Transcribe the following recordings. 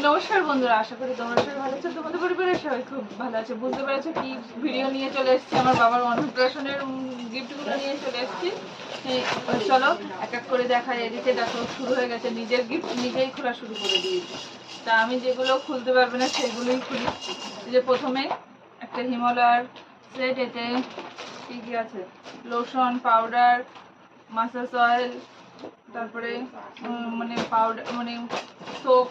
নমস্কার বন্ধুরা, আশা করি তোমরা সবাই ভালো আছো। তোমাদের পরিবারের সবাই খুব ভালো আছে। বুঝতে পেরেছ কি ভিডিও নিয়ে চলে এসেছি? আমার বাবার অন্নপ্রাশনের গিফটগুলো নিয়ে চলে এসেছি। চলো, এক এক করে দেখা এদিকে দেখো, শুরু হয়ে গেছে নিজের গিফট নিজেই খোলা শুরু করে দিয়েছি। তা আমি যেগুলো খুলতে পারবে না, সেগুলোই খুলি। যে প্রথমে একটা হিমালয়ার সেট এতে কি কি আছে? লোশন পাউডার মাসাজ অয়েল তারপরে মানে পাউডার মানে সোপ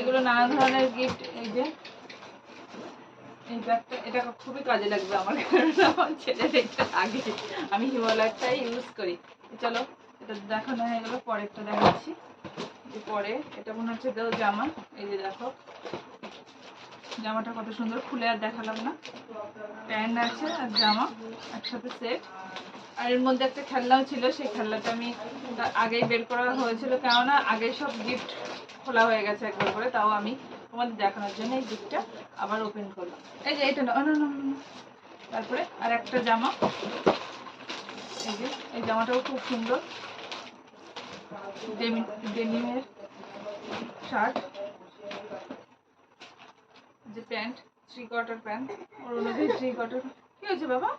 এগুলো নানা ধরনের গিফট এই যে, এই ব্যাগটা, এটা খুবই কাজে লাগবে আমার, কারণ আমার ছেলের এটা আগে, আমি হিমালয়টাই ইউজ করি। চলো, এটা দেখানো হয়ে গেলো, পরেরটা দেখাচ্ছি। যে পরে, এটা মনে হচ্ছে দেও জামা, এই যে দেখো। জামাটা কত সুন্দর খুলে আর দেখালাম না। প্যান্ট আছে আর জামা একসাথে সেট আর এর মধ্যে একটা খেলনাও ছিল, সেই খেলনাটা আমি আগেই বের করা হয়েছিল। কেননা আগে সব গিফট খোলা হয়ে গেছে একবার করে, তাও আমি তোমাদের দেখানোর জন্য এই গিফটটা আবার ওপেন করলাম। এই যে এটা না। তারপরে আর একটা জামা। এই যে, এই জামাটাও খুব সুন্দর। ডেনিমের শার্ট। যে প্যান্ট থ্রি কোয়ার্টার প্যান্ট ওর অনুযায়ী থ্রি কোয়ার্টার কি হয়েছে বাবা?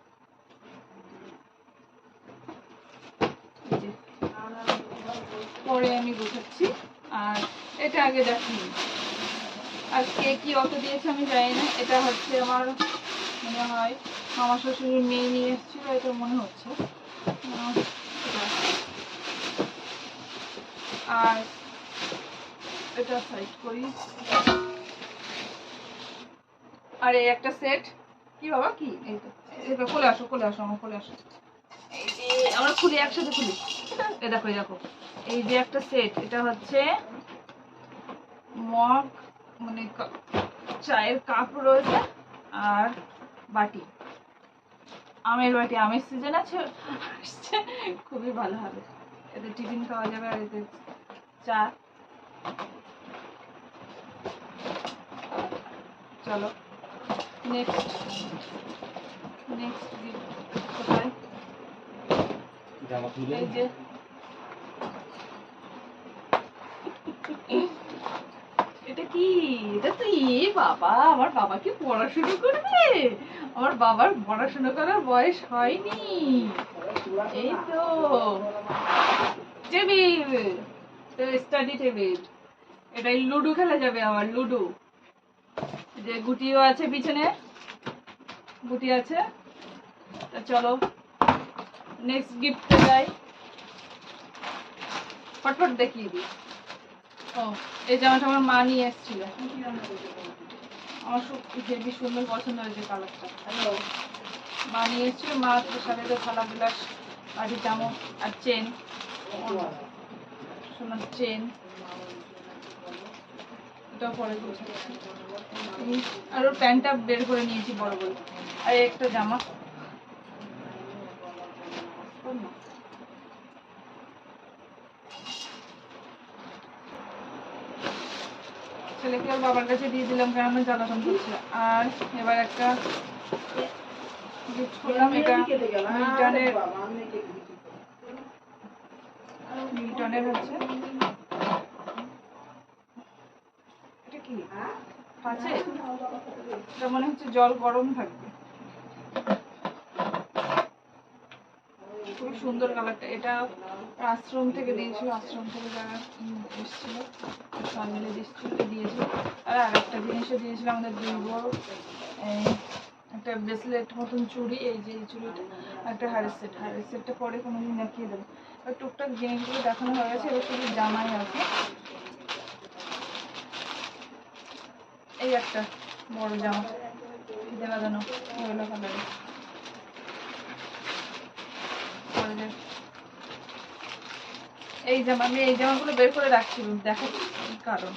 পরে আমি আর এটা আগে দেখিনি। আর কে কি অত দিয়েছে আমি জানি না। এটা হচ্ছে আমার মনে হয় আমার শ্বশুরের মেয়ে নিয়ে এসেছিল, এটা মনে হচ্ছে। আর এটা সাইড করি। আর এই একটা সেট কি বাবা, কি? এই আসো কোলে আসো, আমার কোলে আসো। আমরা খুলি, একসাথে খুলি। এ দেখো দেখো। এই যে একটা সেট এটা হচ্ছে মগ মানে চায়ের কাপ রয়েছে আর বাটি। আমের বাটি, আমের সিজন আছে, আসছে, খুবই ভালো হবে। এতে টিফিন খাওয়া যাবে আর এতে চা। চলো। নেক্সট নেক্সট কোথায় এই যে এটা কি? এটা তো এ বাবা আমার বাবা কি পড়াশুনো করবে? আমার বাবার পড়াশুনো করার বয়স হয়নি। এই তো। টেবিল স্টাডি টেবিল এটাই লুডো খেলা যাবে আমার লুডো। যে গুটিও আছে পিছনে, গুটি আছে। তা চলো নেক্সট গিফটে যাই। ফটফট দেখিয়ে দিই। ও, এই জামাটা আমার মা নিয়ে এসেছিল। আমার খুব হেবি সুন্দর পছন্দ হয়েছে কালারটা। মা নিয়ে এসেছিল, মা সাথে তো থালা বিলাস বাড়ি চামচ আর চেন সোনার চেন এটাও পরে আর ওর প্যান্টটা বের করে নিয়েছি বড় বড়। আর একটা জামা। ছেলেকে বাবার কাছে দিয়ে দিলাম, কারণ জ্বালাতন করছিল আর এবার একটা গিফট করলাম, এটা মিল্টনের মিল্টনের হচ্ছে এটা কি আছে? এটা মনে হচ্ছে জল গরম থাকবে। খুব সুন্দর কালারটা। এটা আশ্রম থেকে দিয়েছিল, আশ্রম থেকে যারা এসেছিল ফ্যামিলি দিয়েছিল দিয়েছিল। আর আরেকটা জিনিসও দিয়েছিল আমাদের বড় একটা ব্রেসলেট মতন চুড়ি, এই যে এই চুড়িটা একটা হারের সেট হারের সেটটা পরে কোনো দিন দেখিয়ে দেবো। আর টুকটাক জিনিসগুলো দেখানো হয়ে গেছে, এবার শুধু জামাই আছে। এই একটা বড় জামা। যেন ইয়েলো কালারের পরে এই জামা, আমি এই জামাগুলো বের করে রাখছি কি কারণ।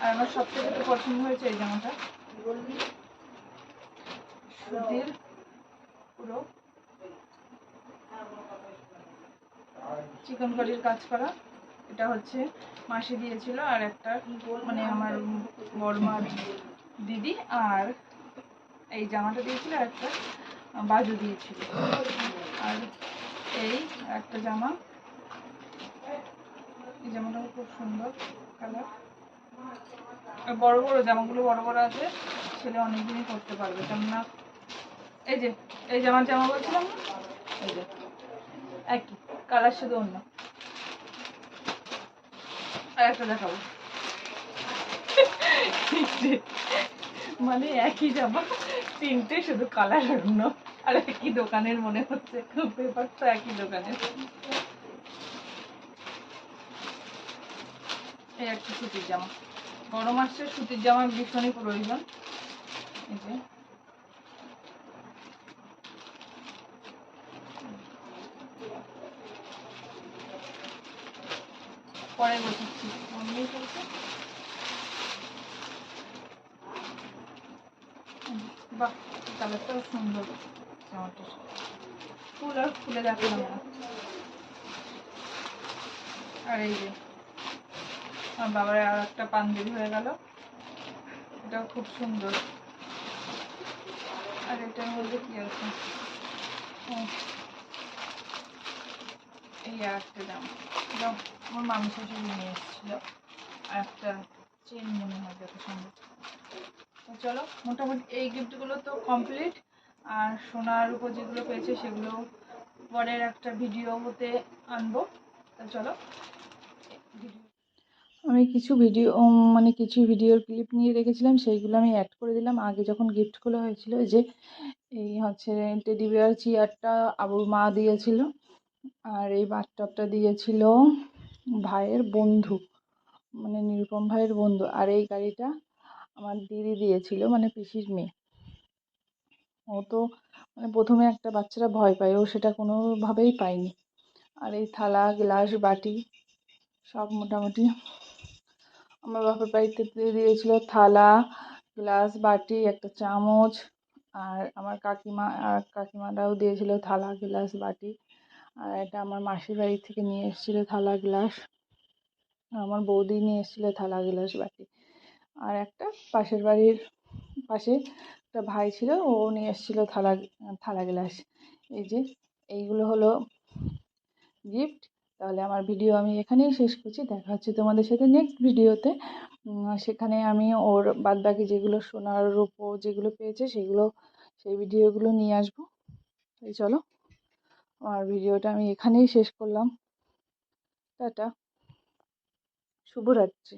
আর আমার সব থেকে তো পছন্দ হয়েছে এই জামাটা, সুতির পুরো। চিকন কারির কাজ করা। এটা হচ্ছে মাসি দিয়েছিল আর একটা মানে আমার বড়মার দিদি আর এই জামাটা দিয়েছিল আর একটা বাজু দিয়েছিল। আর এই একটা জামা। এই জামাটাও খুব সুন্দর কালার বড় বড় জামাগুলো বড় বড় আছে, ছেলে অনেকদিনই করতে পারবে। কেননা এই যে, এই জামার জামা বলছিলাম না? এই যে, একই কালার শুধু অন্য। মানে একই জামা, তিনটে শুধু কালার অন্য, আর একই দোকানের মনে হচ্ছে পেপার তো একই দোকানের। এই একটা সুতির জামা। গরম আসছে, সুতির জামা ভীষণই প্রয়োজন। এই যে পরে বসাচ্ছি মম্মি চলছে। বাহ কালারটাও সুন্দর জামাটার ফুল আর খুলে দেখলাম না। আর এই যে আমার বাবার আর একটা পাঞ্জাবি হয়ে গেল। এটাও খুব সুন্দর। আর এটার মধ্যে কি আছে? ও, আর একটা জামা এটা আমার মামি শাশুড়ি নিয়ে এসেছিল একটা চেন মনে হয় যত তো চলো, মোটামুটি এই গিফটগুলো তো কমপ্লিট আর সোনার উপর যেগুলো পেয়েছে সেগুলো পরের একটা ভিডিওতে আনব। তো চলো, আমি কিছু ভিডিও মানে কিছু ভিডিওর ক্লিপ নিয়ে রেখেছিলাম, সেইগুলো আমি অ্যাড করে দিলাম। আগে যখন গিফটগুলো হয়েছিল যে, এই হচ্ছে টেডি বিয়ার চেয়ারটা আবুর মা দিয়েছিল। আর এই বাথটবটা দিয়েছিল ভাইয়ের বন্ধু মানে নিরুপম ভাইয়ের বন্ধু। আর এই গাড়িটা আমার দিদি দিয়েছিল মানে পিসির মেয়ে। ও তো মানে প্রথমে একটা বাচ্চারা ভয় পায়, ও সেটা কোনোভাবেই পায়নি। আর এই থালা, গ্লাস, বাটি সব মোটামুটি আমার বাপের বাড়িতে দিয়ে দিয়েছিল। থালা, গ্লাস, বাটি, একটা চামচ। আর আমার কাকিমা কাকিমারাও দিয়েছিল থালা, গ্লাস, বাটি। আর এটা আমার মাসির বাড়ি থেকে নিয়ে এসেছিল থালা গ্লাস। আমার বৌদি নিয়ে এসেছিল থালা গ্লাস বাটি। আর একটা পাশের বাড়ির পাশে একটা ভাই ছিল, ও নিয়ে এসেছিল থালা থালা গ্লাস। এই যে, এইগুলো হলো গিফট তাহলে আমার ভিডিও আমি এখানেই শেষ করছি। দেখা হচ্ছে তোমাদের সাথে নেক্সট ভিডিওতে সেখানে আমি ওর বাদবাকি যেগুলো সোনার রূপো যেগুলো পেয়েছে, সেগুলো, সেই ভিডিওগুলো নিয়ে আসব। এই চলো। আমার ভিডিওটা আমি এখানেই শেষ করলাম। টাটা। শুভরাত্রি।